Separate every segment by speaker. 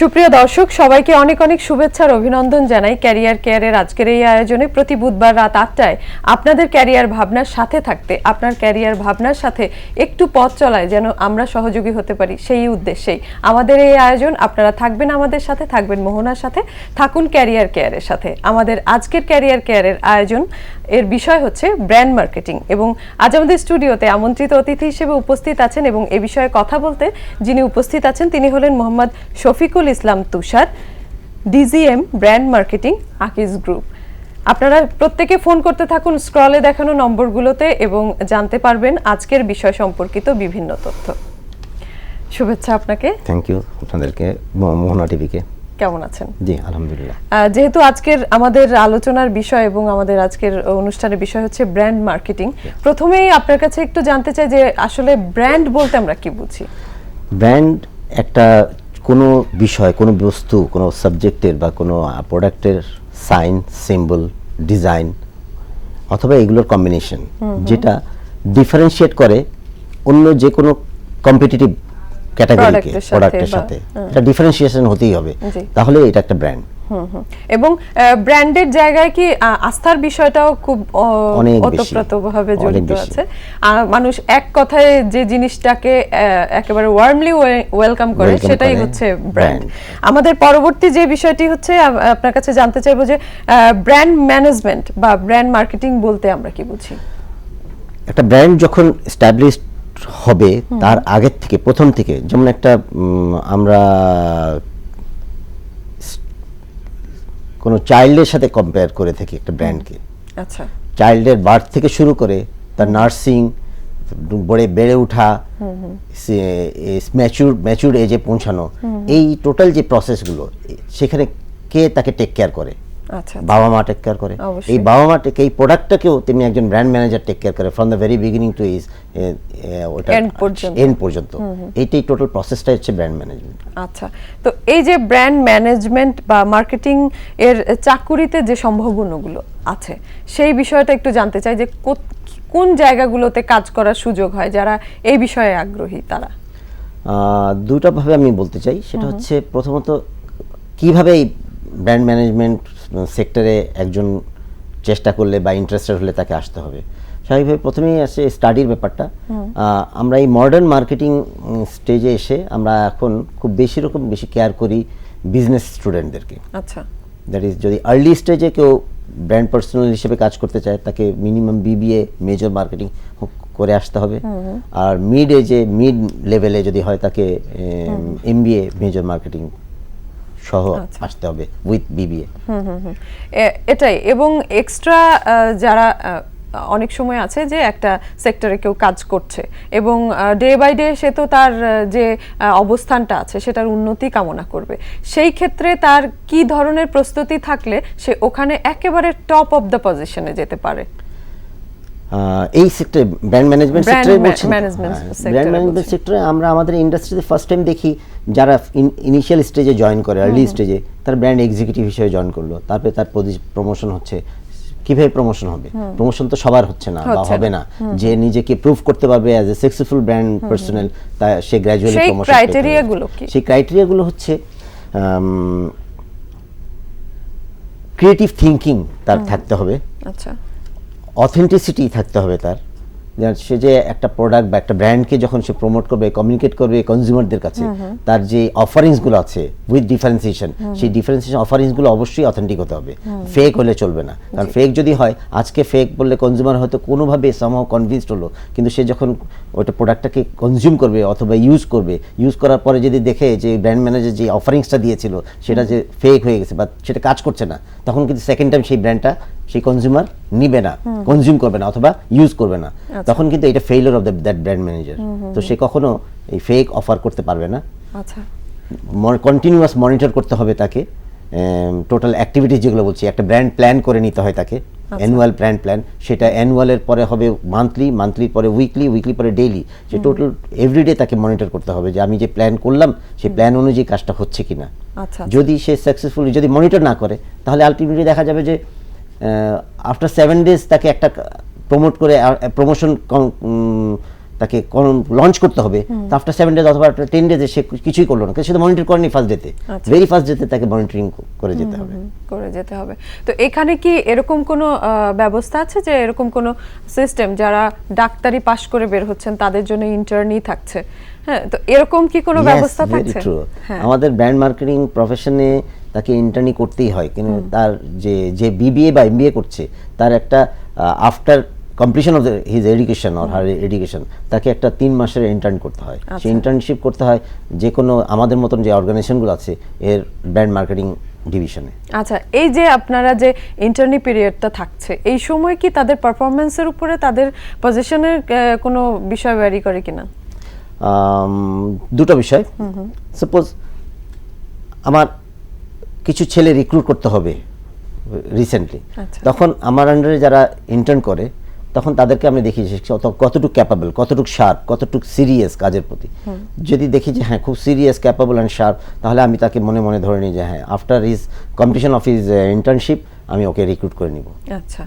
Speaker 1: সুপ্রিয় দর্শক, সবাইকে অনেক অনেক শুভেচ্ছার অভিনন্দন জানাই ক্যারিয়ার কেয়ারের আজকের এই আয়োজনে। প্রতি বুধবার রাত আটটায় আপনাদের ক্যারিয়ার ভাবনার সাথে থাকতে, আপনার ক্যারিয়ার ভাবনার সাথে একটু পথ চলায় যেন আমরা সহযোগী হতে পারি সেই উদ্দেশ্যেই। আমাদের এই আয়োজন, আপনারা থাকবেন আমাদের সাথে, থাকবেন মোহনার সাথে, থাকুন ক্যারিয়ার কেয়ারের সাথে। আমাদের আজকের ক্যারিয়ার কেয়ারের আয়োজন এর বিষয় হচ্ছে ব্র্যান্ড মার্কেটিং এবং আজ আমাদের স্টুডিওতে আমন্ত্রিত অতিথি হিসেবে উপস্থিত আছেন এবং এ বিষয়ে কথা বলতে যিনি উপস্থিত আছেন তিনি হলেন Mohammad Shafiqul Islam Tushar DGM brand marketing Akij group আপনারা প্রত্যেকে ফোন করতে থাকুন স্ক্রলে দেখানো নম্বরগুলোতে এবং জানতে পারবেন আজকের বিষয় সম্পর্কিত বিভিন্ন তথ্য। শুভেচ্ছা আপনাকে।
Speaker 2: থ্যাংক ইউ আপনাদেরকে মোহনা টিভিকে
Speaker 1: কেমন আছেন?
Speaker 2: জি আলহামদুলিল্লাহ।
Speaker 1: যেহেতু আজকের আমাদের আলোচনার বিষয় এবং আমাদের আজকের অনুষ্ঠানের বিষয় হচ্ছে ব্র্যান্ড মার্কেটিং প্রথমেই আপনার কাছে একটু জানতে চাই যে আসলে ব্র্যান্ড বলতে আমরা কি বুঝি?
Speaker 2: ব্র্যান্ড একটা কোনো বিষয় কোনো বস্তু কোনো সাবজেক্টের বা কোনো প্রোডাক্টের সাইন সিম্বল ডিজাইন অথবা এগুলোর কম্বিনেশন যেটা ডিফারেন্সিয়েট করে অন্য যে কোনো কম্পিটিটিভ ক্যাটাগরিকে প্রোডাক্টের সাথে এটা ডিফারেন্সিয়েশন হতেই হবে। তাহলে এটা একটা ব্র্যান্ড।
Speaker 1: এবং ব্র্যান্ডের জায়গায় কি আস্থার বিষয়টাও খুব। ওতপ্রোতভাবে জড়িত আছে। মানুষ এক কথায় যে জিনিসটাকে একেবারে ওয়ার্মলি ওয়েলকাম করে সেটাই হচ্ছে ব্র্যান্ড আমাদের পরবর্তী যে বিষয়টি হচ্ছে আপনার কাছে জানতে চাইব যে ব্র্যান্ড ম্যানেজমেন্ট বা ব্র্যান্ড মার্কেটিং বলতে আমরা কি বুঝি?
Speaker 2: একটা ব্র্যান্ড যখন স্ট্যাবলিশড হবে তার আগের থেকে প্রথম থেকে। যেমন একটা আমরা কোনো চাইল্ডের সাথে কম্পেয়ার করে থাকি একটা ব্র্যান্ডকে
Speaker 1: আচ্ছা।
Speaker 2: চাইল্ডের বার্থ থেকে শুরু করে তার নার্সিং বড়ে বেড়ে ওঠা ম্যাচুর ম্যাচুর এজে পৌঁছানো। এই টোটাল যে প্রসেসগুলো সেখানে কে তাকে টেক কেয়ার করে? বাবা মা টেক কেয়ার করে। এই বাবা মা টেক এই প্রোডাক্টটাকেও তেমনি একজন ব্র্যান্ড ম্যানেজার টেক কেয়ার করে from the very beginning to is ওটা। এন্ড পর্যন্ত। এইটাই টোটাল প্রসেসটা হচ্ছে ব্র্যান্ড ম্যানেজমেন্ট
Speaker 1: আচ্ছা তো এই যে ব্র্যান্ড ম্যানেজমেন্ট বা মার্কেটিং এর চাকুরিতে যে সম্ভাবনাগুলো আছে সেই বিষয়টা একটু জানতে চাই যে কোন জায়গাগুলোতে কাজ করার সুযোগ হয় যারা এই বিষয়ে আগ্রহী তারা?
Speaker 2: দুটা ভাবে আমি বলতে চাই। সেটা হচ্ছে প্রথমত কীভাবে এই ব্র্যান্ড ম্যানেজমেন্ট সেক্টরে একজন চেষ্টা করলে বা ইন্টারেস্টেড হলে তাকে আসতে হবে। স্বাভাবিকভাবে প্রথমেই আসে স্টাডির ব্যাপারটা। আমরা এই মডার্ন মার্কেটিং স্টেজে এসে আমরা এখন খুব বেশি রকম বেশি কেয়ার করি বিজনেস স্টুডেন্টদেরকে
Speaker 1: আচ্ছা।
Speaker 2: দ্যাট ইজ যদি আর্লি স্টেজে কেউ ব্র্যান্ড পার্সোনাল হিসেবে কাজ করতে চায় তাকে মিনিমাম বিবিএ মেজর মার্কেটিং করে আসতে হবে। আর মিড এজে মিড লেভেলে যদি হয় তাকে এমবিএ মেজর মার্কেটিং সহ আসতে হবে উইথ বিবিএ
Speaker 1: এটাই। এবং এক্সট্রা যারা অনেক সময় আছে যে একটা সেক্টরে কেউ কাজ করছে এবং ডে বাই ডে সে তো তার যে অবস্থানটা আছে সেটার উন্নতি কামনা করবে। সেই ক্ষেত্রে তার কি ধরনের প্রস্তুতি থাকলে সে ওখানে একেবারে টপ অফ দ্য পজিশনে যেতে পারে?
Speaker 2: এই সেক্টরে ব্র্যান্ড ম্যানেজমেন্ট সেক্টরে বলছেন ব্র্যান্ড ম্যানেজমেন্ট সেক্টরে আমরা আমাদের ইন্ডাস্ট্রিতে ফার্স্ট টাইম দেখি যারা ইনিশিয়াল স্টেজে জয়েন করে আর্লি স্টেজে তার ব্র্যান্ড এক্সিকিউটিভ হিসেবে জয়েন করল। তারপরে তার প্রমোশন হচ্ছে। কীভাবে প্রমোশন হবে? প্রমোশন তো সবার হচ্ছে না বা হবে না। যে নিজেকে প্রুভ করতে পারবে as a successful brand personal তা সে গ্র্যাজুয়ালি
Speaker 1: সেই
Speaker 2: প্রমোশন
Speaker 1: criteria গুলো কি?
Speaker 2: সেই ক্রাইটেরিয়াগুলো হচ্ছে ক্রিয়েটিভ থিংকিং তার থাকতে হবে।
Speaker 1: আচ্ছা।
Speaker 2: অথেন্টিসিটি থাকতে হবে তার। সে যে একটা প্রোডাক্ট বা একটা ব্র্যান্ডকে যখন সে প্রমোট করবে কমিউনিকেট করবে কনজিউমারদের কাছে তার যে অফারিংসগুলো আছে উইথ ডিফারেন্সিয়েশন সেই ডিফারেন্সিয়েশন অফারিংসগুলো অবশ্যই অথেন্টিক হতে হবে। ফেক হলে চলবে না। কারণ ফেক যদি হয় আজকে ফেক বললে কনজিউমার হয়তো কোনোভাবে সামহাও কনভিন্সড হলো কিন্তু সে যখন ওইটা প্রোডাক্টটাকে কনজিউম করবে অথবা ইউজ করবে ইউজ করার পরে যদি দেখে যে ব্র্যান্ড ম্যানেজার যে অফারিংসটা দিয়েছিল সেটা যে ফেক হয়ে গেছে বা সেটা কাজ করছে না তখন কিন্তু সেকেন্ড টাইম সেই ব্র্যান্ডটা সেই কনজিউমার নিবে না কনজিউম করবে না অথবা ইউজ করবে না। তখন কিন্তু এটা failure of that brand manager তো সে কখনো এই ফেক অফার করতে পারবে না।
Speaker 1: আচ্ছা।
Speaker 2: কন্টিনিউয়াস মনিটর করতে হবে তাকে। টোটাল অ্যাক্টিভিটিস যেগুলো বলছি একটা ব্র্যান্ড প্ল্যান করে নিতে হয় তাকে। অ্যানুয়াল ব্র্যান্ড প্ল্যান সেটা অ্যানুয়ালের পরে হবে মান্থলি মান্থলির পরে উইকলি উইকলি পরে ডেইলি সে টোটাল এভরিডে তাকে মনিটর করতে হবে যে আমি যে প্ল্যান করলাম সেই প্ল্যান অনুযায়ী কাজটা হচ্ছে কিনা।
Speaker 1: আচ্ছা।
Speaker 2: যদি সে সাকসেসফুলি যদি মনিটর না করে তাহলে আলটিমেটলি দেখা যাবে যে আফটার সেভেন ডেজ তাকে একটা প্রমোট করে প্রমোশন তাকে লঞ্চ করতে হবে। আফটার সেভেন ডেজ অথবা আফটার টেন ডেজে সে কিছুই করল না। সে তো মনিটর করেনি ফার্স্ট ডেতে। ভেরি ফার্স্ট ডেতে তাকে মনিটরিং করে যেতে হবে।
Speaker 1: করে যেতে হবে। তো এখানে কি এরকম কোনো ব্যবস্থা আছে যে এরকম কোনো সিস্টেম যারা ডাক্তারি পাশ করে বের হচ্ছেন তাদের জন্য ইন্টার্নি থাকছে? হ্যাঁ তো এরকম কি কোনো ব্যবস্থা থাকছে? হ্যাঁ।
Speaker 2: আমাদের ব্র্যান্ড মার্কেটিং প্রফেশনে তাকে ইন্টার্নি করতেই হয়। কিন্তু তার যে যে বিবিএ বা এমবিএ করছে তার একটা after completion of his education or her education তাকে একটা তিন মাসের ইন্টার্ন করতে হয়।
Speaker 1: আচ্ছা।
Speaker 2: সেই ইন্টার্নশিপ করতে হয় যে কোনো আমাদের মতন যে অর্গানাইজেশনগুলো আছে এর ব্র্যান্ড মার্কেটিং ডিভিশনে
Speaker 1: আচ্ছা এই যে আপনারা যে ইন্টার্নি পিরিয়ডটা থাকছে এই সময় কি তাদের পারফরমেন্সের উপরে তাদের পজিশনের কোনো বিষয় ভ্যারি করে কিনা?
Speaker 2: দুটো বিষয়। সাপোজ আমার কিছু ছেলে রিক্রুট করতে হবে রিসেন্টলি
Speaker 1: আচ্ছা।
Speaker 2: তখন আমার আন্ডারে যারা ইন্টার্ন করে তখন তাদেরকে আমি দেখি যে কতটুকু ক্যাপাবল কতটুকু শার্প কতটুকু সিরিয়াস কাজের প্রতি। যদি দেখি যে হ্যাঁ খুব সিরিয়াস ক্যাপাবল অ্যান্ড শার্প তাহলে আমি তাকে মনে মনে ধরে নিই যে হ্যাঁ after is competition of is internship আমি ওকে রিক্রুট করে নিব।
Speaker 1: আচ্ছা।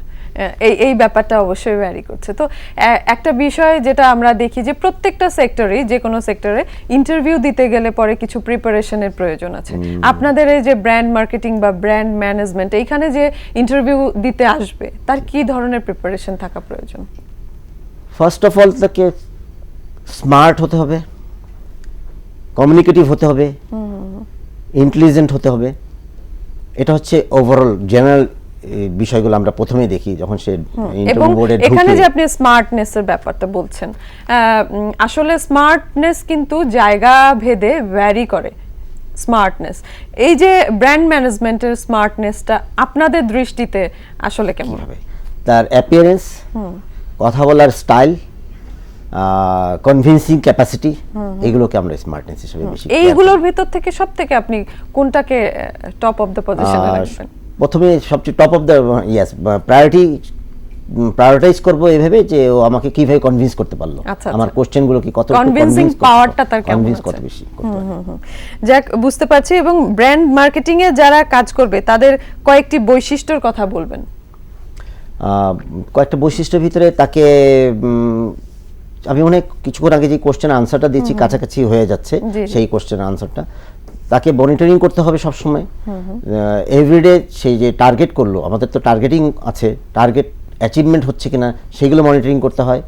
Speaker 1: এই এই ব্যাপারটা অবশ্যই ভ্যারি করছে। তো একটা বিষয় যেটা আমরা দেখি যে প্রত্যেকটা সেক্টরেই যে কোনো সেক্টরে ইন্টারভিউ দিতে গেলে পরে কিছু প্রিপারেশনের প্রয়োজন আছে। আপনাদের এই যে ব্র্যান্ড মার্কেটিং বা ব্র্যান্ড ম্যানেজমেন্ট এইখানে যে ইন্টারভিউ দিতে আসবে তার কি ধরনের প্রিপারেশন থাকা প্রয়োজন?
Speaker 2: ফার্স্ট অফ অল তাকে স্মার্ট হতে হবে কমিউনিকেটিভ হতে হবে ইন্টেলিজেন্ট হতে হবে। এটা হচ্ছে ওভারঅল জেনারেল বিষয়গুলো আমরা প্রথমেই দেখি যখন সে
Speaker 1: এবং
Speaker 2: ইন্টারভিউ বোর্ডে
Speaker 1: এখানে যে আপনি স্মার্টনেসের ব্যাপারটা বলছেন আসলে স্মার্টনেস কিন্তু জায়গা ভেদে ভ্যারি করে স্মার্টনেস এই যে ব্র্যান্ড ম্যানেজমেন্টের স্মার্টনেসটা আপনাদের দৃষ্টিতে আসলে কেমন?
Speaker 2: হবে তার অ্যাপিয়ারেন্স কথা বলার স্টাইল কনভিন্সিং ক্যাপাসিটি এগুলোকে আমরা স্মার্টনেস হিসেবে বেশি
Speaker 1: এইগুলোর ভিতর থেকে সব থেকে আপনি কোনটাকে টপ অফ দ্য পজিশনে রাখবেন?
Speaker 2: প্রথমে সবচেয়ে top of the yes priority prioritise করব এভাবে যে ও আমাকে কীভাবে কনভিন্স করতে পারল
Speaker 1: আচ্ছা,
Speaker 2: আমার
Speaker 1: আচ্ছা।
Speaker 2: কোশ্চেনগুলো কি কত
Speaker 1: Convincing powerটা তার কেমন
Speaker 2: কনভিন্স? কত বেশি করতে পারে।
Speaker 1: যাক বুঝতে পারছি এবং ব্র্যান্ড মার্কেটিং এ যারা কাজ করবে তাদের কয়েকটি বৈশিষ্ট্যর কথা বলবেন
Speaker 2: কয়েকটা বৈশিষ্ট্যের ভিতরে তাকে আমি অনেক কিছুক্ষণ আগে যে কোশ্চেন আনসারটা দিচ্ছি কাছাকাছি হয়ে যাচ্ছে। সেই কোশ্চেন আনসারটা তাকে মনিটরিং করতে হবে সব সময় এভরিডে সেই যে টার্গেট করল আমাদের তো টার্গেটিং আছে টার্গেট অ্যাচিভমেন্ট হচ্ছে কিনা সেগুলো মনিটরিং করতে হয়।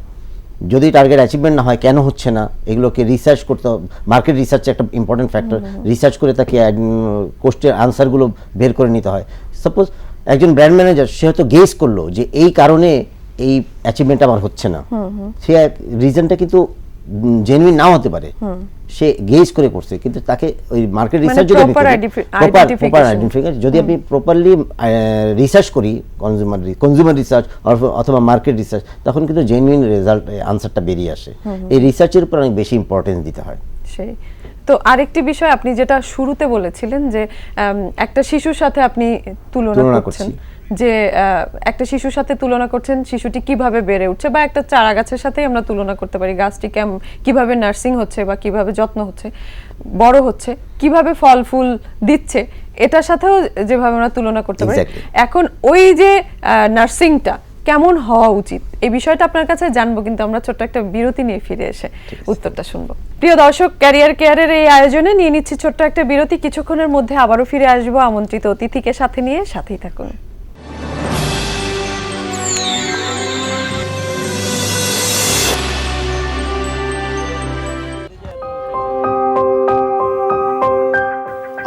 Speaker 2: যদি টার্গেট অ্যাচিভমেন্ট না হয় কেন হচ্ছে না এগুলোকে রিসার্চ করতে হবে। মার্কেট রিসার্চ একটা ইম্পর্টেন্ট ফ্যাক্টর রিসার্চ করে তাকে কোশ্চেন আনসারগুলো বের করে নিতে হয়। সাপোজ একজন ব্র্যান্ড ম্যানেজার সে হয়তো গেস করল যে এই কারণে এই অ্যাচিভমেন্ট আমার হচ্ছে না। সে রিজনটা কিন্তু জেনুইন নাও হতে পারে সে গেজ করে করছে কিন্তু তাকে ওই মার্কেট
Speaker 1: মানে
Speaker 2: রিসার্চ যদি
Speaker 1: proper identification.
Speaker 2: identification, যদি আমি প্রপারলি রিসার্চ করি কনজিউমার কনজিউমার রিসার্চ অথবা মার্কেট রিসার্চ তখন কিন্তু জেনুইন রেজাল্ট আনসারটা বেরিয়ে আসে। এই রিসার্চের উপর অনেক বেশি ইম্পর্টেন্স দিতে হয়।
Speaker 1: সেই। তো আরেকটি বিষয় আপনি যেটা শুরুতে বলেছিলেন যে একটা শিশুর সাথে আপনি তুলনা করছেন।
Speaker 2: করছি।
Speaker 1: যে আহ, একটা শিশুর সাথে তুলনা করছেন শিশুটি কীভাবে বেড়ে উঠছে বা একটা চারা গাছের সাথেই আমরা তুলনা করতে পারি গাছটি কেম কীভাবে নার্সিং হচ্ছে বা কীভাবে যত্ন হচ্ছে বড় হচ্ছে কীভাবে ফল ফুল দিচ্ছে এটার সাথেও যেভাবে আমরা তুলনা করতে পারি। এখন ওই যে নার্সিংটা কেমন হওয়া উচিত এই বিষয়টা আপনার কাছে জানব কিন্তু আমরা ছোট্ট একটা বিরতি নিয়ে ফিরে এসে উত্তরটা শুনব। প্রিয় দর্শক ক্যারিয়ার কেয়ারের এই আয়োজনে নিয়ে নিচ্ছি ছোট্ট একটা বিরতি কিছুক্ষণের মধ্যে আবারও ফিরে আসব আমন্ত্রিত অতিথিকে সাথে নিয়ে সাথেই থাকুন।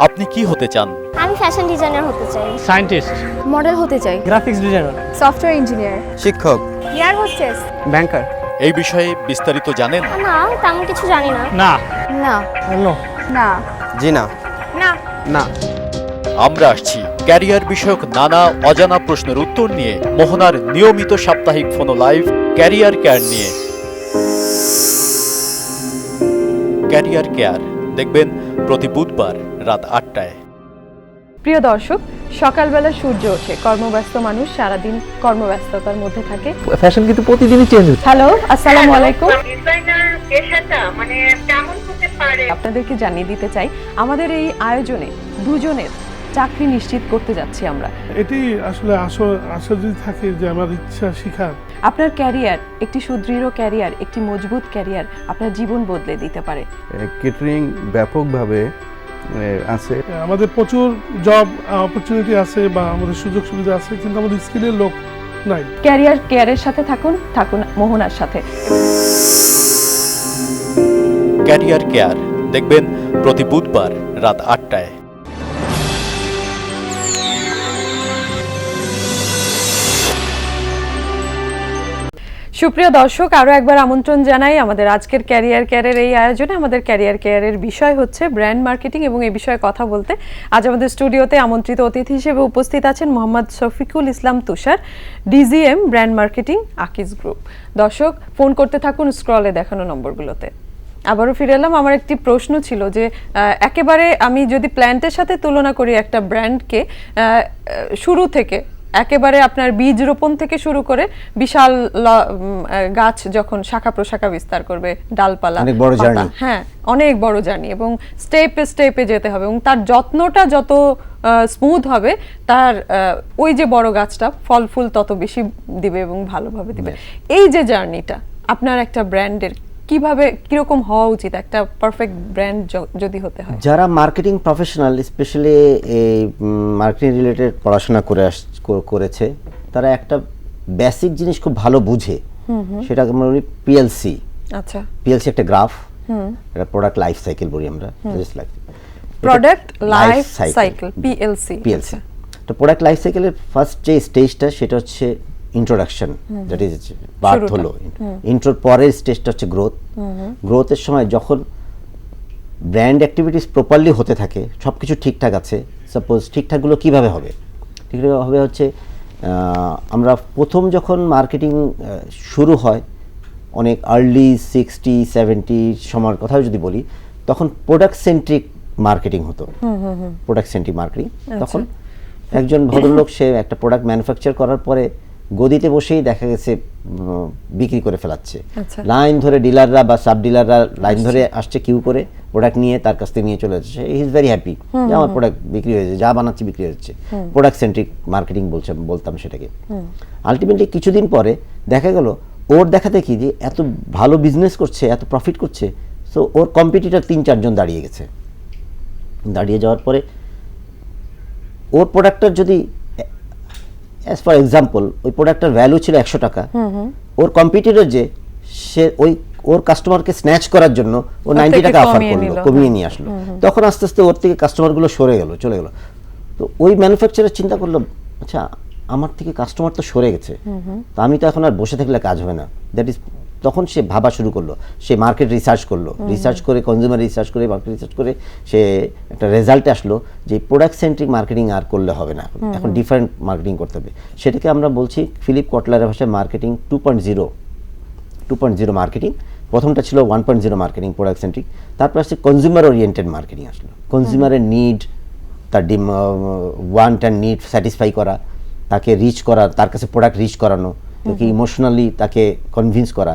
Speaker 3: আপনি কি হতে চান?
Speaker 4: আমি ফ্যাশন ডিজাইনার হতে চাই।
Speaker 5: সায়েন্টিস্ট
Speaker 4: মডেল হতে চাই।
Speaker 5: গ্রাফিক্স ডিজাইনার
Speaker 4: সফটওয়্যার ইঞ্জিনিয়ার
Speaker 6: শিক্ষক।
Speaker 4: এয়ার হোস্টেস
Speaker 5: ব্যাংকার
Speaker 3: এই বিষয়ে বিস্তারিত জানেন?
Speaker 4: না তেমন কিছু জানি না।
Speaker 5: না।
Speaker 4: না।
Speaker 5: নো
Speaker 4: না।
Speaker 6: জি না
Speaker 4: না।
Speaker 5: না।
Speaker 3: আমরা আসছি ক্যারিয়ার বিষয়ক নানা অজানা প্রশ্নের উত্তর নিয়ে মোহনার নিয়মিত সাপ্তাহিক ফোনো লাইভ ক্যারিয়ার কেয়ার নিয়ে। ক্যারিয়ার কেয়ার দেখবেন প্রতি বুধবার। রাত আটটায়।
Speaker 1: প্রিয় দর্শক সকালবেলা সূর্য ওঠে। কর্মব্যস্ত মানুষ সারাদিন কর্মব্যস্ততার মধ্যে থাকে।
Speaker 5: ফ্যাশন কিন্তু প্রতিদিনই চেঞ্জ হচ্ছে।
Speaker 1: হ্যালো আসসালামু আলাইকুম।
Speaker 7: ডিজাইনার পেশাটা মানে কেমন হতে পারে?
Speaker 1: আপনাদেরকে জানিয়ে দিতে চাই আমাদের এই আয়োজনে দুজনের চাকরি নিশ্চিত করতে যাচ্ছি আমরা।
Speaker 6: এটি আসলে আশা যদি থাকে যে আমার ইচ্ছা শিখার।
Speaker 1: আপনার ক্যারিয়ার একটি সুদৃঢ় ক্যারিয়ার একটি মজবুত ক্যারিয়ার আপনার জীবন বদলে দিতে পারে।
Speaker 8: কেটারিং ব্যাপকভাবে আছে।
Speaker 6: আমাদের প্রচুর জব অপরচুনিটি আছে বা আমাদের সুযোগ সুবিধা আছে কিন্তু আমাদের স্কিলের লোক নাই।
Speaker 1: ক্যারিয়ার কেয়ারের সাথে থাকুন থাকুন মোহনার সাথে।
Speaker 3: ক্যারিয়ার কেয়ার দেখবেন প্রতি বুধবার রাত আটটায়।
Speaker 1: সুপ্রিয় দর্শক আরও একবার আমন্ত্রণ জানাই আমাদের আজকের ক্যারিয়ার কেয়ারের এই আয়োজনে। আমাদের ক্যারিয়ার কেয়ারের বিষয় হচ্ছে ব্র্যান্ড মার্কেটিং এবং এই বিষয়ে কথা বলতে আজ আমাদের স্টুডিওতে আমন্ত্রিত অতিথি হিসেবে উপস্থিত আছেন Mohammad Shafiqul Islam Tushar DGM brand marketing Akij group দর্শক ফোন করতে থাকুন স্ক্রলে দেখানো নম্বরগুলোতে। আবারও ফিরে এলাম, আমার একটি প্রশ্ন ছিল যে একেবারে আমি যদি প্ল্যান্টের সাথে তুলনা করি একটা ব্র্যান্ডকে শুরু থেকে একেবারে আপনার বীজ রোপণ থেকে শুরু করে বিশাল গাছ যখন শাখা প্রশাখা বিস্তার করবে ডালপালা
Speaker 2: অনেক বড় journey।
Speaker 1: হ্যাঁ অনেক বড় জার্নি এবং স্টেপে স্টেপে যেতে হবে এবং তার যত্নটা যত স্মুথ হবে তার ওই যে বড় গাছটা ফল ফুল তত বেশি দিবে এবং ভালোভাবে দিবে। এই যে জার্নিটা আপনার একটা ব্র্যান্ডের কীভাবে কীরকম হওয়া উচিত? একটা পারফেক্ট ব্র্যান্ড যদি হতে হয়।
Speaker 2: যারা মার্কেটিং প্রফেশনাল স্পেশালি এই মার্কেটিং রিলেটেড পড়াশোনা করে আস কো- করেছে তারা একটা বেসিক জিনিস খুব ভালো বুঝে। সেটা আমরা বলি পিএলসি
Speaker 1: আচ্ছা।
Speaker 2: পিএলসি একটা গ্রাফ এটা প্রোডাক্ট লাইফ সাইকেল বলি আমরা
Speaker 1: product life cycle PLC
Speaker 2: PLC তো প্রোডাক্ট লাইফ সাইকেলের ফার্স্ট যে স্টেজটা সেটা হচ্ছে ইন্ট্রোডাকশন দ্যাট ইজ বার্থ হলো। ইন্ট্রোর পরের স্টেজটা হচ্ছে গ্রোথ গ্রোথের সময় যখন ব্র্যান্ড অ্যাক্টিভিটিস প্রপারলি হতে থাকে সব কিছু ঠিকঠাক আছে সাপোজ ঠিকঠাকগুলো কীভাবে হবে? হবে হচ্ছে আমরা প্রথম যখন মার্কেটিং শুরু হয় অনেক আর্লি সিক্সটি সেভেন্টি সময়ের কথাও যদি বলি তখন প্রোডাক্ট সেন্ট্রিক মার্কেটিং হতো। প্রোডাক্ট সেন্ট্রিক মার্কেটিং তখন একজন ভদ্রলোক সে একটা প্রোডাক্ট ম্যানুফ্যাকচার করার পরে গদিতে বসেই দেখা গেছে বিক্রি করে ফেলাচ্ছে।
Speaker 1: আচ্ছা।
Speaker 2: লাইন ধরে ডিলাররা বা সাব ডিলাররা লাইন ধরে আসছে। কিউ করে প্রোডাক্ট নিয়ে তার কাছ থেকে নিয়ে চলে যাচ্ছে। হি ইজ ভেরি হ্যাপি যে আমার প্রোডাক্ট বিক্রি হয়েছে যা বানাচ্ছি বিক্রি হচ্ছে। প্রোডাক্ট সেন্ট্রিক মার্কেটিং বলছে বলতাম সেটাকে। আলটিমেটলি কিছুদিন পরে দেখা গেল ওর দেখা দেখি যে এত ভালো বিজনেস করছে এত প্রফিট করছে সো ওর কম্পিটিটর তিন চারজন দাঁড়িয়ে গেছে। দাঁড়িয়ে যাওয়ার পরে ওর প্রোডাক্টটার যদি অ্যাজ ফর এক্সাম্পল ওই প্রোডাক্টের ভ্যালু ছিল একশো টাকা। ওর কম্পিটিটর যে সে ওই ওর কাস্টমারকে স্ন্যাচ করার জন্য ও নাইনটি টাকা অফার করল কমিয়ে নিয়ে আসলো। তখন আস্তে আস্তে ওর থেকে কাস্টমারগুলো সরে গেলো চলে গেলো। তো ওই ম্যানুফ্যাকচারার চিন্তা করল আচ্ছা আমার থেকে কাস্টমার তো সরে গেছে। তো আমি তো এখন আর বসে থাকলে কাজ হবে না। দ্যাট ইজ তখন সে ভাবা শুরু করল সে মার্কেট রিসার্চ করল রিসার্চ করে কনজিউমার রিসার্চ করে মার্কেট রিসার্চ করে সে একটা রেজাল্টে আসলো যে প্রোডাক্ট সেন্ট্রিক মার্কেটিং আর করলে হবে না। এখন। এখন ডিফারেন্ট মার্কেটিং করতে হবে। সেটাকে আমরা বলছি ফিলিপ কটলারের ভাষায় marketing two point zero two point zero marketing প্রথমটা ছিল one point zero marketing product centric তারপর আসছে কনজিউমার ওরিয়েন্টেড মার্কেটিং আসলো। কনজিউমারের নিড তার ডিম ওয়ান্ট অ্যান্ড নিড স্যাটিসফাই করা তাকে রিচ করা তার কাছে প্রোডাক্ট রিচ করানো তাকে ইমোশনালি তাকে কনভিন্স করা।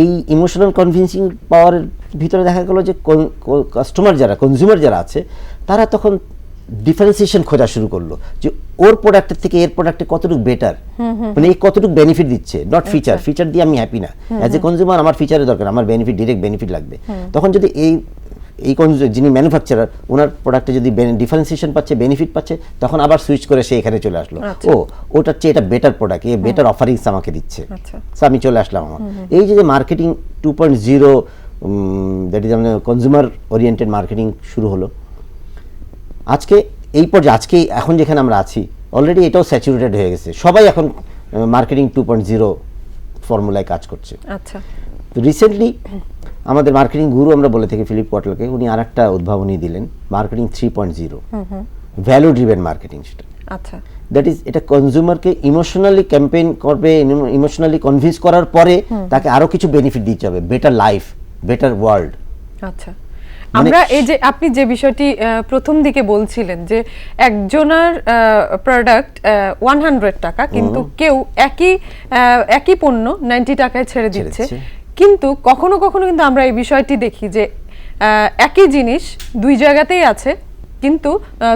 Speaker 2: এই ইমোশনাল কনভিন্সিং পাওয়ারের ভিতরে দেখা গেলো যে কাস্টমার যারা কনজিউমার যারা আছে তারা তখন ডিফারেন্সিয়েশন খোঁজা শুরু করল যে ওর প্রোডাক্টের থেকে এর প্রোডাক্টে কতটুকু বেটার মানে এই কতটুকু বেনিফিট দিচ্ছে? নট ফিচার ফিচার দিয়ে আমি হ্যাপি না। অ্যাজ এ কনজিউমার আমার ফিচারের দরকার আমার বেনিফিট ডিরেক্ট বেনিফিট লাগবে। তখন যদি এই এই consumer- যিনি ম্যানুফ্যাকচারার ওনার প্রোডাক্টে যদি ডিফারেন্সিয়েশন পাচ্ছে বেনিফিট পাচ্ছে তখন আবার সুইচ করে সে এখানে চলে আসলো। ও ওটার চেয়ে এটা better product a better offerings আমাকে দিচ্ছে।
Speaker 1: আচ্ছা।
Speaker 2: So আমি চলে আসলাম আমার। এই যে marketing two point zero that is আমাদের কনজিউমার ওরিয়েন্টেড মার্কেটিং শুরু হলো। আজকে এই পর্যায়ে আজকে এখন যেখানে আমরা আছি অলরেডি এটাও স্যাচুরেটেড হয়ে গেছে। সবাই এখন মার্কেটিং টু পয়েন্ট জিরো ফর্মুলায় কাজ করছে।
Speaker 1: আচ্ছা।
Speaker 2: রিসেন্টলি আমাদের মার্কেটিং গুরু আমরা বলে থাকি ফিলিপ কোয়াটলকে উনি আর একটা উদ্ভাবনী দিলেন marketing three point zero value driven marketing সেটা।
Speaker 1: আচ্ছা।
Speaker 2: দ্যাট ইজ এটা কনজিউমারকে ইমোশনালি ক্যাম্পেইন করবে ইমোশনালি কনভিন্স করার পরে তাকে আরও কিছু বেনিফিট দিতে হবে বেটার লাইফ বেটার ওয়ার্ল্ড
Speaker 1: আচ্ছা।
Speaker 2: মানে-
Speaker 1: আমরা এই যে আপনি যে বিষয়টি প্রথম দিকে বলছিলেন যে একজনের প্রোডাক্ট ওয়ান হান্ড্রেড টাকা কিন্তু কেউ একই একই পণ্য নাইনটি টাকায় ছেড়ে দিচ্ছে। কিন্তু কখনো কখনো কিন্তু আমরা এই বিষয়টি দেখি যে একই জিনিস দুই জায়গাতেই আছে কিন্তু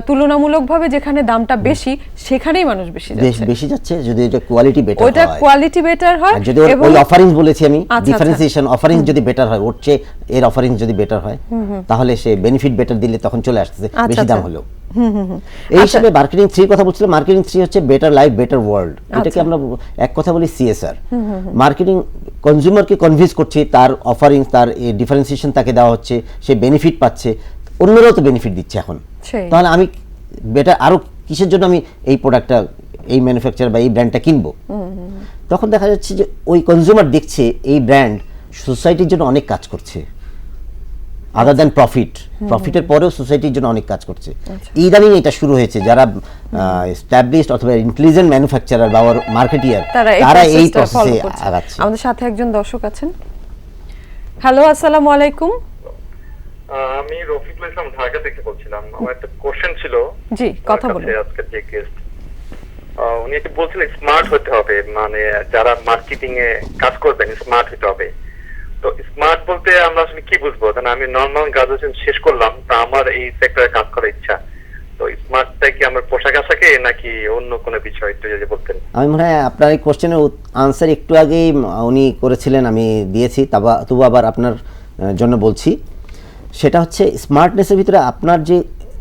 Speaker 1: তুলনামূলকভাবে যেখানে দামটা বেশি সেখানেই মানুষ বেশি যাচ্ছে।
Speaker 2: বেশি যাচ্ছে যদি এটা কোয়ালিটি বেটার হয়।
Speaker 1: কোয়ালিটি বেটার হয়
Speaker 2: যদি ওই অফারিংস বলেছি আমি
Speaker 1: আচ্ছা,
Speaker 2: ডিফারেন্সিয়েশন অফারিংস যদি বেটার হয় ওর চেয়ে এর অফারিংস যদি বেটার হয় তাহলে সে বেনিফিট বেটার দিলে তখন চলে আসতেছে
Speaker 1: আচ্ছা,
Speaker 2: বেশি দাম
Speaker 1: আচ্ছা।
Speaker 2: এই হিসাবে মার্কেটিং থ্রির কথা বলছিলাম মার্কেটিং থ্রি হচ্ছে বেটার লাইফ বেটার ওয়ার্ল্ড এটাকে। আমরা এক কথা বলি সিএসআর মার্কেটিং কনজিউমারকে কনভিন্স করছে তার অফারিং তার ডিফারেন্সিয়েশন তাকে দেওয়া হচ্ছে সে বেনিফিট পাচ্ছে অন্যরাও তো বেনিফিট দিচ্ছে এখন। তাহলে আমি বেটার আরও কিসের জন্য আমি এই প্রোডাক্টটা এই ম্যানুফ্যাকচার বা এই ব্র্যান্ডটা কিনবো? তখন দেখা যাচ্ছে যে ওই কনজিউমার দেখছে এই ব্র্যান্ড সোসাইটির জন্য অনেক কাজ করছে। আদার দ্যান প্রফিট প্রফিটের পরেও সোসাইটির জন্য অনেক কাজ করছে।
Speaker 1: আচ্ছা।
Speaker 2: ইদানিং এটা শুরু হয়েছে। যারা স্ট্যাবলিশড অথবা ইন্টেলিজেন্ট ম্যানুফ্যাকচারার বা মার্কেটিয়ার
Speaker 1: তারা এই
Speaker 2: প্রসেসে আগাচ্ছে।
Speaker 1: আমাদের সাথে একজন দর্শক আছেন। হ্যালো আসসালামু আলাইকুম।
Speaker 9: আমি রফিকুল ইসলাম ঢাকা থেকে বলছিলাম। আমার একটা কোশ্চেন ছিল
Speaker 1: জি কথা বলুন।
Speaker 9: আজকে যে গেস্ট উনি একটু বলছিলেন স্মার্ট হতে হবে। মানে যারা মার্কেটিং এ কাজ করবেন স্মার্ট হতে হবে। তো স্মার্ট বলতে আমরা আসলে কি বুঝব? আমি নর্মাল গ্রাজুয়েশন শেষ করলাম, তা আমার এই সেক্টরে কাজ করার ইচ্ছা। তো স্মার্টটা কি আমার পোশাক আশাকে, নাকি অন্য কোনো বিষয় একটু যদি
Speaker 2: আমি মনে হয় আপনার এই কোশ্চেনের আনসার একটু আগেই উনি করেছিলেন, আমি দিয়েছি, তবু আবার আপনার জন্য বলছি। সেটা হচ্ছে স্মার্টনেসের ভিতরে আপনার যে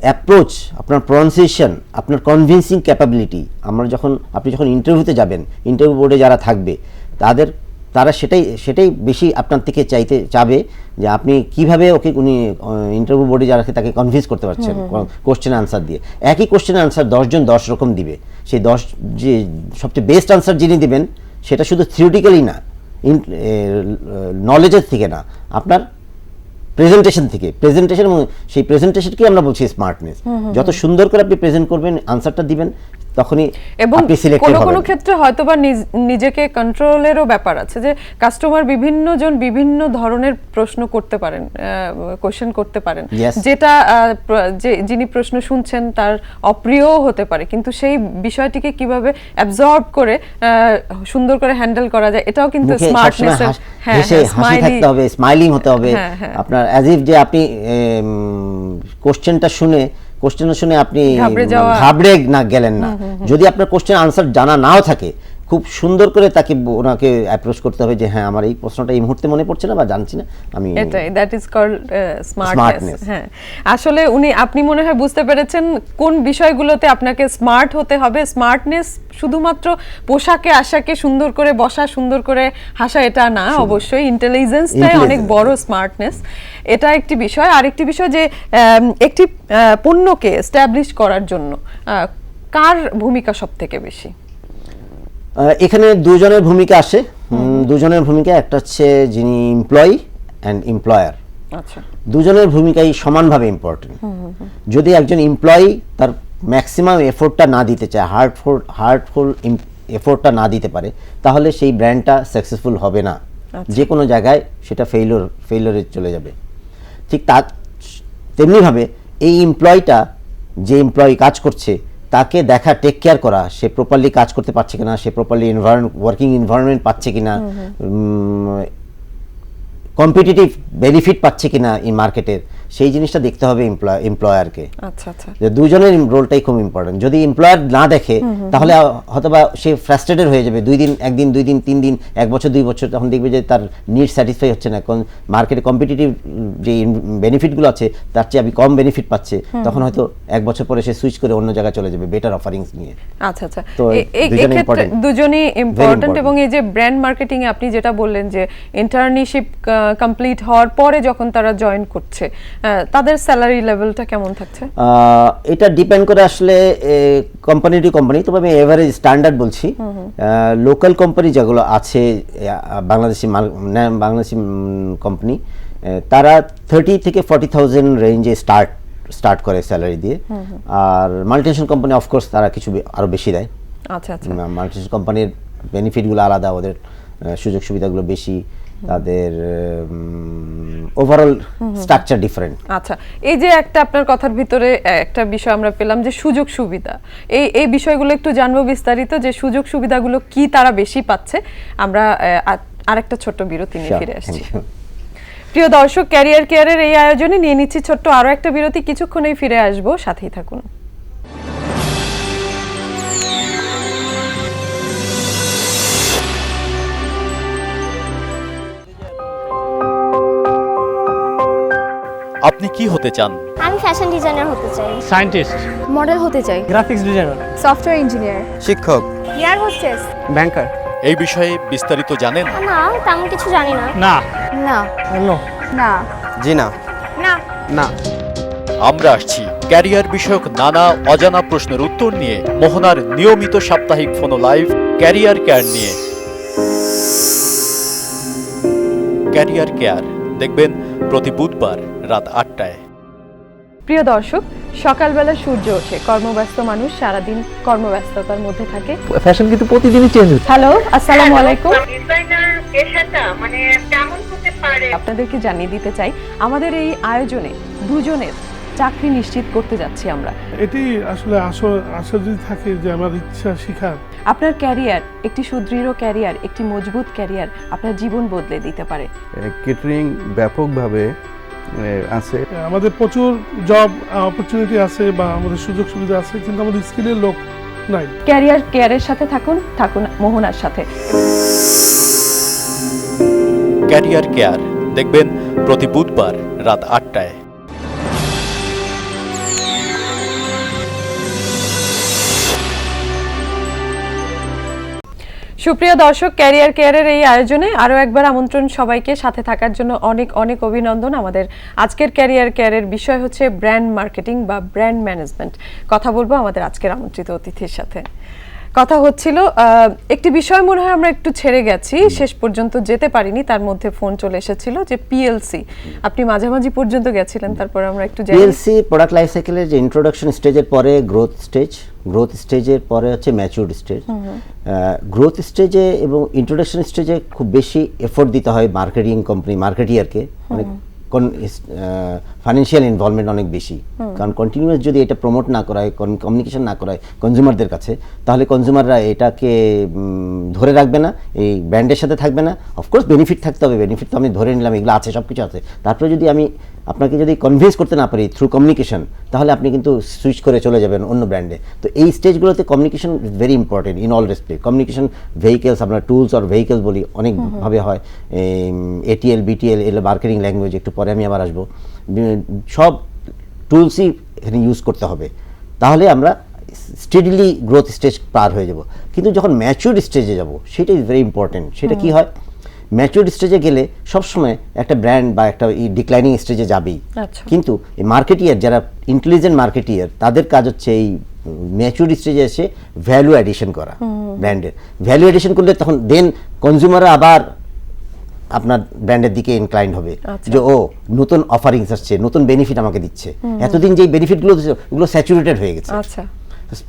Speaker 2: অ্যাপ্রোচ আপনার প্রনাউন্সিয়েশন আপনার কনভিন্সিং ক্যাপাবিলিটি আমরা যখন আপনি যখন ইন্টারভিউতে যাবেন ইন্টারভিউ বোর্ডে যারা থাকবে, তাদের তারা সেটাই সেটাই বেশি আপনার থেকে চাইতে চাবে যে আপনি কীভাবে ওকে উনি ইন্টারভিউ বোর্ডে যারা তাকে কনভিন্স করতে পারছেন কোশ্চেন আনসার দিয়ে। একই কোশ্চেন আনসার দশজন দশ রকম দিবে। সেই দশ যে সবচেয়ে বেস্ট আনসার যিনি দিবেন সেটা শুধু থিওরিটিক্যালি না নলেজের থেকে না আপনার প্রেজেন্টেশন থেকে। প্রেজেন্টেশন সেই প্রেজেন্টেশনকে আমরা বলছি স্মার্টনেস যত সুন্দর করে আপনি প্রেজেন্ট করবেন আনসারটা দিবেন তখনই
Speaker 1: এবং কোনো কোনো ক্ষেত্রে হয়তোবা নিজ- নিজেকে কন্ট্রোলেরও ব্যাপার আছে যে কাস্টমার বিভিন্ন জন বিভিন্ন ধরনের প্রশ্ন করতে পারেন কোশ্চেন করতে পারেন। যেটা যে যিনি প্রশ্ন শুনছেন তার অপ্রিয়ও হতে পারে। কিন্তু সেই বিষয়টিকে কীভাবে অ্যাবজর্ব করে সুন্দর করে হ্যান্ডেল করা যায় এটাও কিন্তু স্মার্টনেস
Speaker 2: হাস- হেসে হাসি থাকতে হবে স্মাইলিং হতে হবে।
Speaker 1: হ্যাঁ, হ্যাঁ।
Speaker 2: আপনার অ্যাজ ইফ যে আপনি কোশ্চেনটা শুনে কোশ্চেন শুনে আপনি
Speaker 1: ঘাবড়ে
Speaker 2: না গেলেন না। যদি আপনার কোশ্চেন আনসার জানা নাও থাকে খুব সুন্দর করে তাকে ওনাকে অ্যাপ্রোচ করতে হবে যে হ্যাঁ আমার এই প্রশ্নটা এই মুহূর্তে মনে পড়ছে না বা জানছি না। আমি
Speaker 1: এটাই দ্যাট ইজ কল্ড স্মার্টনেস হ্যাঁ আসলে উনি আপনি মনে হয় বুঝতে পেরেছেন কোন বিষয়গুলোতে আপনাকে স্মার্ট হতে হবে। স্মার্টনেস শুধুমাত্র পোশাকে আশাকে সুন্দর করে বসা সুন্দর করে হাসা এটা না অবশ্যই ইন্টেলিজেন্সটাই অনেক বড় স্মার্টনেস এটা একটি বিষয়। আরেকটি বিষয় যে একটি পণ্যকে এস্টাবলিশ করার জন্য কার ভূমিকা সব থেকে বেশি?
Speaker 2: এখানে দুজনের ভূমিকা আসে। দুজনের ভূমিকা একটা হচ্ছে যিনি এমপ্লয়ি অ্যান্ড এমপ্লয়ার
Speaker 1: আচ্ছা।
Speaker 2: দুজনের ভূমিকাই সমানভাবে ইম্পর্টেন্ট যদি একজন এমপ্লয়ি তার ম্যাক্সিমাম এফোর্টটা না দিতে চায় হার্টফুল হার্টফুল এফোর্টটা না দিতে পারে তাহলে সেই ব্র্যান্ডটা সাকসেসফুল হবে না। যে কোনো জায়গায় সেটা ফেইলোর ফেইলোরে চলে যাবে। ঠিক তা তেমনিভাবে এই এমপ্লয়িটা যে এমপ্লয়ি কাজ করছে তাকে দেখা টেক কেয়ার করা সে প্রপারলি কাজ করতে পারছে কিনা সে প্রপারলি ওয়ার্কিং এনভায়রনমেন্ট পাচ্ছে কিনা কম্পিটিটিভ বেনিফিট পাচ্ছে কিনা এই মার্কেটের সেই জিনিসটা দেখতে হবে এমপ্লয়ারকে
Speaker 1: আচ্ছা আচ্ছা।
Speaker 2: যে দুজনের রোলটাই খুব ইম্পর্টেন্ট যদি এমপ্লয়ার না দেখে তাহলে হয়তোবা সে ফ্রাস্ট্রেটেড হয়ে যাবে। দুই দিন একদিন দুই দিন তিন দিন এক বছর দুই বছর তখন দেখবে যে তার নিড স্যাটিসফাই হচ্ছে না। কারণ মার্কেটে কম্পিটিটিভ যে বেনিফিটগুলো আছে তার চেয়ে আমি কম বেনিফিট পাচ্ছে। তখন হয়তো এক বছর পরে সে সুইচ করে অন্য জায়গায় চলে যাবে বেটার অফারিংস নিয়ে।
Speaker 1: আচ্ছা আচ্ছা।
Speaker 2: তো দুজনেই
Speaker 1: ইম্পর্টেন্ট এবং এই যে ব্র্যান্ড মার্কেটিং এ আপনি যেটা বললেন যে ইন্টার্নশিপ কমপ্লিট হওয়ার পরে যখন তারা জয়েন করছে তাদের স্যালারি লেভেলটা কেমন থাকছে?
Speaker 2: এটা ডিপেন্ড করে আসলে কোম্পানি টু কোম্পানি তবে আমি এভারেজ স্ট্যান্ডার্ড বলছি। লোকাল কোম্পানি যেগুলো আছে বাংলাদেশি বাংলাদেশি কোম্পানি তারা থার্টি থেকে ফর্টি থাউজেন্ড রেঞ্জে স্টার্ট স্টার্ট করে স্যালারি দিয়ে। আর মাল্টিনেশনাল কোম্পানি অফকোর্স তারা কিছু বে- আরও বেশি দেয়।
Speaker 1: আচ্ছা আচ্ছা।
Speaker 2: মাল্টিনেশনাল কোম্পানির বেনিফিটগুলো আলাদা ওদের সুযোগ সুবিধাগুলো বেশি। তাদের ওভারঅল স্ট্রাকচার ডিফারেন্ট
Speaker 1: আচ্ছা এই যে একটা আপনার কথার ভিতরে একটা বিষয় আমরা পেলাম যে সুযোগ সুবিধা। এই এই বিষয়গুলো একটু জানব বিস্তারিত যে সুযোগ সুবিধাগুলো কি তারা বেশি পাচ্ছে। আমরা আরেকটা ছোট্ট বিরতি নিয়ে ফিরে আসছি। প্রিয় দর্শক ক্যারিয়ার কেয়ারের এই আয়োজনে নিয়ে নিচ্ছি ছোট্ট আরও একটা বিরতি। কিছুক্ষণেই ফিরে আসব সাথেই থাকুন।
Speaker 3: আপনি কি হতে চান?
Speaker 4: আমি ফ্যাশন ডিজাইনার হতে চাই।
Speaker 5: সায়েন্টিস্ট
Speaker 4: মডেল হতে চাই।
Speaker 5: গ্রাফিক্স ডিজাইনার
Speaker 4: সফটওয়্যার ইঞ্জিনিয়ার
Speaker 8: শিক্ষক।
Speaker 4: এয়ার হোস্টেস
Speaker 5: ব্যাংকার
Speaker 3: এই বিষয়ে বিস্তারিত জানেন?
Speaker 4: না তেমন কিছু জানি না।
Speaker 5: না।
Speaker 4: না।
Speaker 5: নো
Speaker 4: না।
Speaker 8: জি না
Speaker 4: না।
Speaker 8: না।
Speaker 3: আমরা আসছি ক্যারিয়ার বিষয়ক নানা অজানা প্রশ্নের উত্তর নিয়ে মোহনার নিয়মিত সাপ্তাহিক ফোনো লাইভ ক্যারিয়ার কেয়ার নিয়ে। Career care. দেখবেন প্রতি বুধবার রাত আটটায়।
Speaker 1: প্রিয় দর্শক সকালবেলা সূর্য ওঠে। কর্মব্যস্ত মানুষ সারাদিন কর্মব্যস্ততার মধ্যে থাকে।
Speaker 5: ফ্যাশন কিন্তু প্রতিদিনই চেঞ্জ হচ্ছে।
Speaker 1: হ্যালো আসসালামু আলাইকুম।
Speaker 7: ডিজাইনার পেশাটা মানে কেমন হতে পারে?
Speaker 1: আপনাদেরকে জানিয়ে দিতে চাই আমাদের এই আয়োজনে দুজনের চাকরি নিশ্চিত করতে যাচ্ছি আমরা।
Speaker 6: এটি আসলে আশা যদি থাকে যে আমার ইচ্ছা শিখার।
Speaker 1: আপনার ক্যারিয়ার একটি সুদৃঢ় ক্যারিয়ার একটি মজবুত ক্যারিয়ার আপনার জীবন বদলে দিতে পারে।
Speaker 8: কেটারিং ব্যাপকভাবে আছে।
Speaker 6: আমাদের প্রচুর জব অপরচুনিটি আছে বা আমাদের সুযোগ সুবিধা আছে কিন্তু আমাদের স্কিলের লোক নাই।
Speaker 1: ক্যারিয়ার কেয়ারের সাথে থাকুন থাকুন মোহনার সাথে।
Speaker 3: ক্যারিয়ার কেয়ার দেখবেন প্রতি বুধবার রাত আটটায়।
Speaker 1: সুপ্রিয় দর্শক, ক্যারিয়ার কেয়ারের এই আয়োজনে আরও একবার আমন্ত্রণ সবাইকে। সাথে থাকার জন্য অনেক অনেক অভিনন্দন। আমাদের আজকের ক্যারিয়ার কেয়ারের বিষয় হচ্ছে ব্র্যান্ড মার্কেটিং বা ব্র্যান্ড ম্যানেজমেন্ট। কথা বলব আমাদের আজকের আমন্ত্রিত অতিথির সাথে। কথা হচ্ছিল একটি বিষয় মনে হয় আমরা একটু ছেড়ে গেছি, শেষ পর্যন্ত যেতে পারিনি, তার মধ্যে ফোন চলে এসেছিল যে পিএলসি আপনি মাঝামাঝি পর্যন্ত গেছিলেন, তারপর আমরা একটু
Speaker 2: পিএলসি প্রোডাক্ট লাইফ সাইকেলের যে ইন্ট্রোডাকশন স্টেজের পরে গ্রোথ স্টেজ গ্রোথ স্টেজের পরে হচ্ছে ম্যাচিউর স্টেজ গ্রোথ স্টেজে এবং ইন্ট্রোডাকশন স্টেজে খুব বেশি এফোর্ট দিতে হয় মার্কেটিং কোম্পানি মার্কেটিয়ারকে অনেক ফাইন্যান্সিয়াল ইনভলভমেন্ট অনেক বেশি। কারণ কন্টিনিউয়াস যদি এটা প্রমোট না করা হয় কমিউনিকেশন না করা হয় কনজিউমারদের কাছে তাহলে কনজিউমাররা এটাকে ধরে রাখবে না এই ব্র্যান্ডের সাথে থাকবে না। অফকোর্স বেনিফিট থাকতে হবে বেনিফিট তো আমি ধরে নিলাম এগুলো আছে সব কিছু আছে। তারপরে যদি আমি আপনাকে যদি কনভিন্স করতে না পারি থ্রু কমিউনিকেশন তাহলে আপনি কিন্তু সুইচ করে চলে যাবেন অন্য ব্র্যান্ডে তো এই স্টেজগুলোতে communication is very important in all respect communication vehicles আমরা টুলস আর ভেহিকেলস বলি অনেকভাবে হয়। এটিএল বিটিএল এগুলো মার্কেটিং ল্যাঙ্গুয়েজ একটু পরে আমি আবার আসব। সব টুলসই এখানে ইউজ করতে হবে। তাহলে আমরা স্টেডিলি গ্রোথ স্টেজ পার হয়ে যাব। কিন্তু যখন ম্যাচিউর স্টেজে যাব সেটা ইজ ভেরি ইম্পর্টেন্ট সেটা কি হয়? ম্যাচিউর স্টেজে গেলে সবসময় একটা ব্র্যান্ড বা একটা ডিক্লাইনিং স্টেজে যাবেই।
Speaker 1: আচ্ছা।
Speaker 2: কিন্তু এই মার্কেটিয়ার যারা ইন্টেলিজেন্ট মার্কেটিয়ার তাদের কাজ হচ্ছে এই ম্যাচিউর স্টেজে এসে ভ্যালু অ্যাডিশন করা ব্র্যান্ডের ভ্যালু অ্যাডিশন করলে তখন দেন কনজিউমাররা আবার আপনার ব্র্যান্ডের দিকে ইনক্লাইন্ড হবে।
Speaker 1: আচ্ছা।
Speaker 2: যে ও নতুন অফারিংস আসছে নতুন বেনিফিট আমাকে দিচ্ছে। এতদিন যে বেনিফিটগুলো ওগুলো স্যাচুরেটেড হয়ে গেছে।
Speaker 1: আচ্ছা।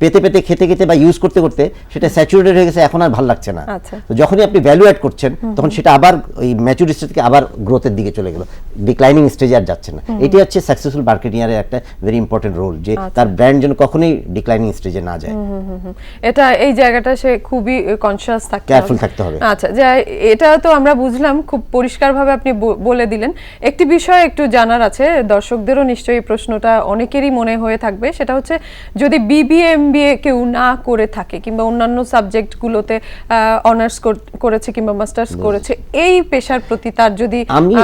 Speaker 2: পেতে পেতে খেতে খেতে বা ইউজ করতে করতে সেটা স্যাচুরেটেড হয়ে গেছে এখন আর ভালো লাগছে না।
Speaker 1: আচ্ছা।
Speaker 2: তো যখনই আপনি ভ্যালু অ্যাড করছেন তখন সেটা আবার ওই ম্যাচুর স্টেজ থেকে আবার গ্রোথের দিকে চলে গেল। ডিক্লাইনিং স্টেজে আর যাচ্ছে না। এটি হচ্ছে সাকসেসফুল মার্কেটিংয়ের একটা ভেরি ইম্পর্টেন্ট রোল যে
Speaker 1: আচ্ছা।
Speaker 2: তার ব্র্যান্ড যেন কখনোই ডিক্লাইনিং স্টেজে না যায়।
Speaker 1: এটা এই জায়গাটা সে খুবই কনসিয়াস থাকতে
Speaker 2: Careful থাকতে হবে।
Speaker 1: আচ্ছা যে এটা তো আমরা বুঝলাম খুব পরিষ্কারভাবে আপনি বলে দিলেন। একটি বিষয় একটু জানার আছে দর্শকদেরও নিশ্চয়ই এই প্রশ্নটা অনেকেরই মনে হয়ে থাকবে। সেটা হচ্ছে যদি বিবিএ এমবিএ কেউ না করে থাকে কিংবা অন্যান্য সাবজেক্টগুলোতে অনার্স করেছে কিংবা মাস্টার্স করেছে এই পেশার প্রতি তার যদি
Speaker 2: আমি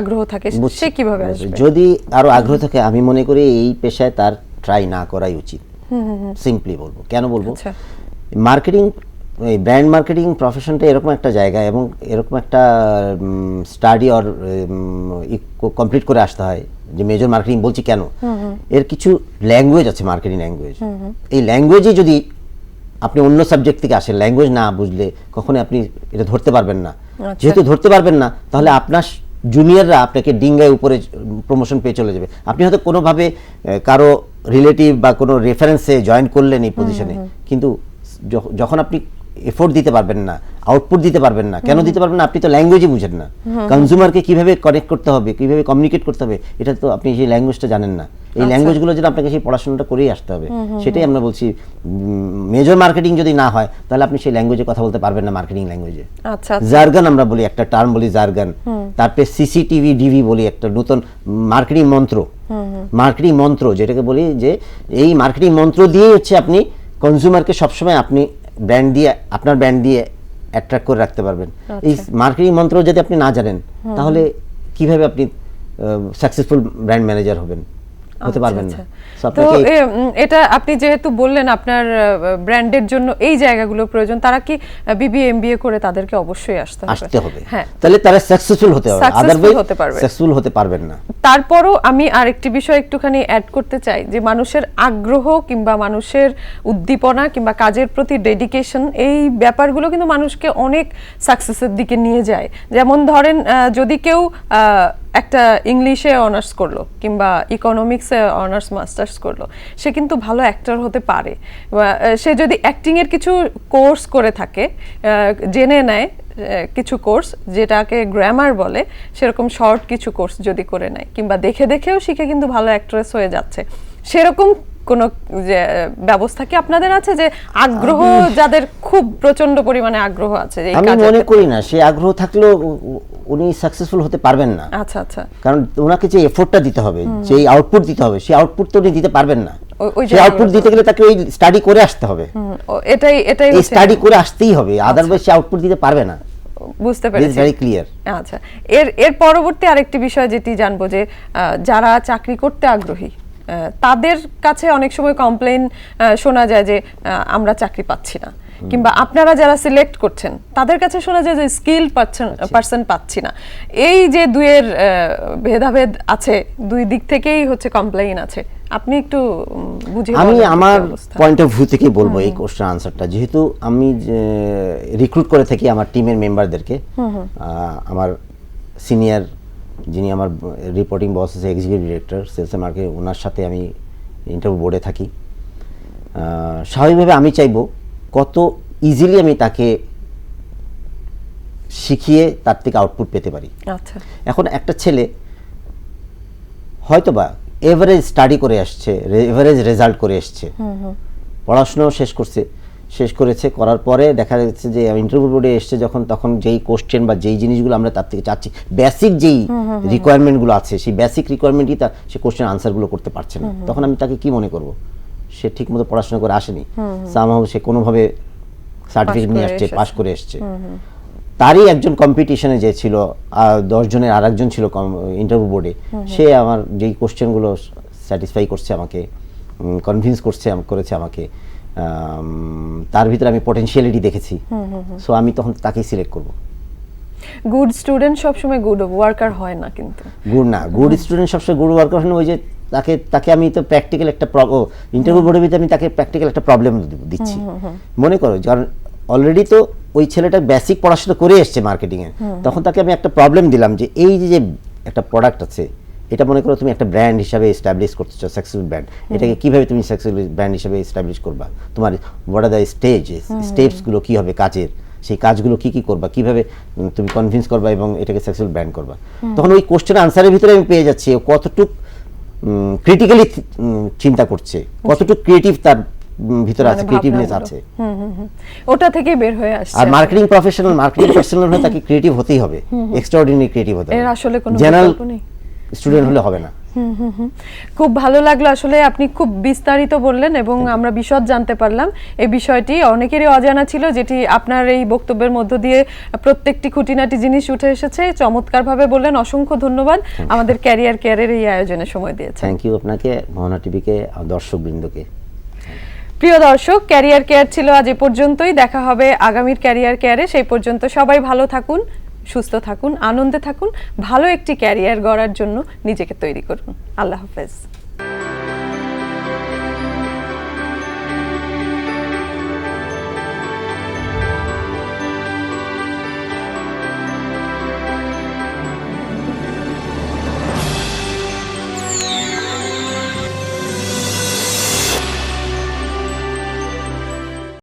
Speaker 1: আগ্রহ থাকে সে কীভাবে আসবে?
Speaker 2: যদি আরও আগ্রহ থাকে আমি মনে করি এই পেশায় তার ট্রাই না করাই উচিত। সিম্পলি বলব। কেন বলব?
Speaker 1: আচ্ছা।
Speaker 2: মার্কেটিং এই ব্র্যান্ড মার্কেটিং প্রফেশনটা এরকম একটা জায়গা এবং এরকম একটা স্টাডি অর কমপ্লিট করে আসতে হয়। যে মেজর মার্কেটিং বলছি কেন? এর কিছু ল্যাঙ্গুয়েজ আছে মার্কেটিং ল্যাঙ্গুয়েজ এই ল্যাঙ্গুয়েজে যদি আপনি অন্য সাবজেক্ট থেকে আসেন ল্যাঙ্গুয়েজ না বুঝলে কখনো আপনি এটা ধরতে পারবেন না। যেহেতু ধরতে পারবেন না তাহলে আপনার জুনিয়ররা আপনাকে ডিঙ্গায় উপরে প্রমোশন পেয়ে চলে যাবে। আপনি হয়তো কোনোভাবে কারও রিলেটিভ বা কোনো রেফারেন্সে জয়েন করলেন এই পজিশনে কিন্তু যখন আপনি এফোর্ট দিতে পারবেন না আউটপুট দিতে পারবেন না। কেন দিতে পারবেন না? আপনি তো ল্যাঙ্গুয়েজই বুঝেন না। কনজিউমারকে কীভাবে কানেক্ট করতে হবে কীভাবে কমিউনিকেট করতে হবে এটা তো আপনি সেই ল্যাঙ্গুয়েজটা জানেন না। এই ল্যাঙ্গুয়েজগুলো যেন আপনাকে সেই পড়াশোনাটা করেই আসতে হবে। সেটাই আমরা বলছি মেজর মার্কেটিং যদি না হয় তাহলে আপনি সেই ল্যাঙ্গুয়েজে কথা বলতে পারবেন না মার্কেটিং ল্যাঙ্গুয়েজে
Speaker 1: আচ্ছা
Speaker 2: জার্গান আমরা বলি একটা টার্ম বলি জার্গান তারপরে সিসিটিভি ডিভি বলি একটা নতুন মার্কেটিং মন্ত্র। মার্কেটিং মন্ত্র যেটাকে বলি যে এই মার্কেটিং মন্ত্র দিয়েই হচ্ছে আপনি কনজিউমারকে সবসময় আপনি ব্র্যান্ড দিয়ে আপনার ব্র্যান্ড দিয়ে অ্যাট্রাক্ট করে রাখতে পারবেন। এই মার্কেটিং মন্ত্র যদি আপনি না জানেন তাহলে কীভাবে আপনি সাকসেসফুল ব্র্যান্ড ম্যানেজার হবেন? হতে পারবেন না।
Speaker 1: তো এ, উম, এটা আপনি যেহেতু বললেন আপনার ব্র্যান্ডের জন্য এই জায়গাগুলো প্রয়োজন তারা কি বিবিএ এমবিএ করে তাদেরকে অবশ্যই আসতে হবে?
Speaker 2: আসতে হবে।
Speaker 1: হ্যাঁ।
Speaker 2: তাহলে তারা সাকসেসফুল হতে হবে আদারওয়াইজ
Speaker 1: হতে পারবে।
Speaker 2: সাকসেসফুল হতে পারবেন না।
Speaker 1: তারপরও আমি আরেকটি বিষয় একটুখানি অ্যাড করতে চাই যে মানুষের আগ্রহ কিংবা মানুষের উদ্দীপনা কিংবা কাজের প্রতি ডেডিকেশন এই ব্যাপারগুলো কিন্তু মানুষকে অনেক সাকসেসের দিকে নিয়ে যায়। যেমন ধরেন যদি কেউ একটা ইংলিশে অনার্স করল কিংবা ইকোনমিক্সে অনার্স মাস্টার্স করল। সে কিন্তু ভালো অ্যাক্টর হতে পারে। সে যদি অ্যাক্টিংয়ের কিছু কোর্স করে থাকে জেনে নেয় কিছু কোর্স যেটাকে গ্রামার বলে সেরকম শর্ট কিছু কোর্স যদি করে নেয় কিংবা দেখে দেখেও শিখে কিন্তু ভালো অ্যাক্ট্রেস হয়ে যাচ্ছে। সেরকম কোনো যে ব্যবস্থা কি আপনাদের আছে যে আগ্রহ যাদের খুব প্রচণ্ড পরিমাণে আগ্রহ আছে
Speaker 2: আমি মনে করি না। সে আগ্রহ থাকলেও উনি সাকসেসফুল হতে পারবেন না।
Speaker 1: আচ্ছা আচ্ছা।
Speaker 2: কারণ ওনাকে যে এফোর্টটা দিতে হবে যে আউটপুট দিতে হবে সেই আউটপুট তো উনি দিতে পারবেন না। সেই আউটপুট দিতে গেলে তাকে ওই স্টাডি করে আসতে হবে।
Speaker 1: এটাই এটাই
Speaker 2: স্টাডি করে আসতেই হবে আদারওয়াইজ সে আউটপুট দিতে পারবে না।
Speaker 1: বুঝতে পেরেছি।
Speaker 2: ভেরি ক্লিয়ার
Speaker 1: আচ্ছা। এর এর পরবর্তী আরেকটি বিষয় যেটি জানব যে যারা চাকরি করতে আগ্রহী তাদের কাছে অনেক সময় কমপ্লেন শোনা যায় যে আমরা চাকরি পাচ্ছি না। কিংবা আপনারা যারা সিলেক্ট করছেন তাদের কাছে শোনা যায় যে স্কিল পাচ্ছেন পার্সন পাচ্ছি না। এই যে দুয়ের ভেদাভেদ আছে দুই দিক থেকেই হচ্ছে কমপ্লেইন আছে। আপনি একটু বুঝিয়ে
Speaker 2: আমি আমার পয়েন্ট অফ ভিউ থেকে বলব এই কোশ্চেন আনসারটা যেহেতু আমি রিক্রুট করে থাকি আমার টিমের মেম্বারদেরকে আমার সিনিয়র যিনি আমার রিপোর্টিং বস আছে এক্সিকিউটিভ ডিরেক্টর সেলস মার্কে ওনার সাথে আমি ইন্টারভিউ বোর্ডে থাকি। স্বাভাবিকভাবে আমি চাইব কত ইজিলি আমি তাকে শিখিয়ে তার থেকে আউটপুট পেতে পারি।
Speaker 1: আচ্ছা।
Speaker 2: এখন একটা ছেলে হয়তোবা এভারেজ স্টাডি করে আসছে এভারেজ রেজাল্ট করে এসছে। পড়াশোনাও শেষ করছে শেষ করেছে করার পরে দেখা যাচ্ছে যে ইন্টারভিউ বোর্ডে এসছে যখন তখন যেই কোশ্চেন বা যেই জিনিসগুলো আমরা তার থেকে চাচ্ছি বেসিক যেই রিকোয়ারমেন্টগুলো আছে সেই বেসিক রিকোয়ারমেন্টই তার সে কোশ্চেন আনসারগুলো করতে পারছে না। তখন আমি তাকে কি মনে করব? সে ঠিকমতো পড়াশোনা করে আসেনি। সামহাও সে কোনোভাবে সার্টিফিকেট নিয়ে আসছে। পাশ করে এসছে। তারই একজন কম্পিটিশনে যে ছিল আহ, দশ জনের আর একজন ছিল ইন্টারভিউ বোর্ডে সে আমার যেই কোশ্চেনগুলো স্যাটিসফাই করছে আমাকে কনভিন্স করছে করেছে আমাকে তার ভিতরে আমি পটেনশিয়ালিটি দেখেছি। সো আমি তখন তাকেই সিলেক্ট করব।
Speaker 1: গুড স্টুডেন্ট সবসময় গুড ওয়ার্কার হয় না কিন্তু।
Speaker 2: গুড না। গুড স্টুডেন্ট সবসময় গুড ওয়ার্কার হলে ওই যে তাকে তাকে আমি তো প্র্যাকটিক্যাল একটা ইন্টারভিউ ভিতরে আমি তাকে প্র্যাকটিক্যাল একটা প্রবলেম দিচ্ছি। মনে করো কারণ অলরেডি তো ওই ছেলেটা বেসিক পড়াশোনা করে এসছে মার্কেটিংয়ে তখন তাকে আমি একটা প্রবলেম দিলাম যে এই যে যে একটা প্রোডাক্ট আছে এটা মনে করো তুমি একটা ব্র্যান্ড হিসাবে এস্টাবলিশ করতে চাও সাকসেসফুল ব্র্যান্ড এটাকে কীভাবে তুমি সাকসেসফুল ব্র্যান্ড হিসাবে এস্টাবলিশ করবা? তোমার হোয়াট আর দ্য স্টেজ স্টেপসগুলো কি হবে কাজের? সেই কাজগুলো কি কি করবা? কীভাবে তুমি কনভিন্স করবা এবং এটাকে সাকসেসফুল ব্র্যান্ড করবা? তখন ওই কোশ্চেন আনসারের ভিতরে আমি পেয়ে যাচ্ছি কতটুক ক্রিটিক্যালি চিন্তা করছে কতটুক ক্রিয়েটিভ তার ভিতরে
Speaker 1: মানে
Speaker 2: আছে ক্রিয়েটিভনেস আছে।
Speaker 1: ওটা থেকে বের হয়ে আসছে
Speaker 2: আর মার্কেটিং প্রফেশনাল মার্কেটিং প্রফেশনাল হলে তাকে ক্রিয়েটিভ হতেই হবে। এক্সট্রাঅর্ডিনারি ক্রিয়েটিভ হতে হবে।
Speaker 1: এর আসলে কোনো
Speaker 2: জেনারেল। স্টুডেন্ট হলে হবে না।
Speaker 1: খুব ভালো লাগল আসলে আপনি খুব বিস্তারিত বললেন এবং আমরা বিশদ জানতে পারলাম। এই বিষয়টি অনেকেরই অজানা ছিল যেটি আপনার এই বক্তব্যের মধ্য দিয়ে প্রত্যেকটি খুঁটিনাটি জিনিস উঠে এসেছে। চমৎকারভাবে বললেন অসংখ্য ধন্যবাদ। আমাদের ক্যারিয়ার কেয়ারের এই আয়োজনে সময় দিয়েছেন।
Speaker 2: থ্যাংক ইউ আপনাকে মহানা টিভিকে দর্শকবৃন্দকে।
Speaker 1: প্রিয় দর্শক ক্যারিয়ার কেয়ার ছিল আজ এ পর্যন্তই। দেখা হবে আগামীর ক্যারিয়ার কেয়ারে। সেই পর্যন্ত সবাই ভালো থাকুন। সুস্থ থাকুন আনন্দে থাকুন ভালো একটি ক্যারিয়ার গড়ার জন্য নিজেকে তৈরি করুন। আল্লাহ হাফেজ।